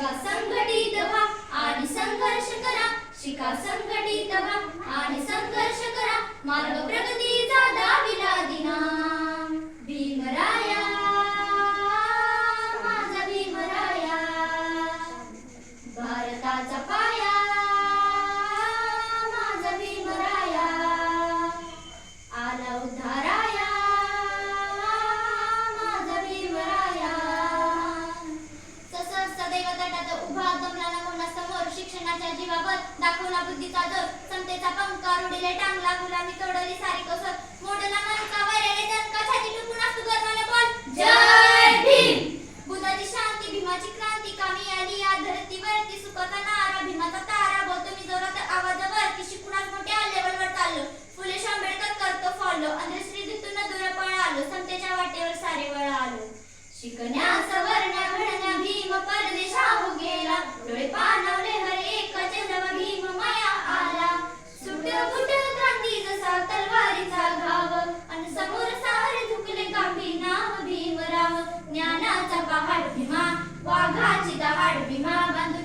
शिका संघटित व्हा आणि संघर्ष करा. शिका संघटित व्हा आणि संघर्ष करा. मार्ग उभा शिक्षणाच्या जीवावर दाखवला बुद्धीचा समतेचा टांगला गुलामी तोडली सारी कसर. मोडला छाती टुकून असू गर्वाने बोल. जय भीम! शांती भीमाची क्रांती कामी आली या धरतीवरती. सुखाचा नारा भीमाचा तारा बोलतो मी जोरात आवाजावरती शिकूनच मोठ्या लेवलवर चाललो. फुले आंबेडकर करतो फॉलो अंधश्री दितून दूर पळालो संतेच्या वाटेवर सारे वळालो शिकण्या ज्ञानाचा पहाड भीमा वाघाची दहाड भीमा बंधू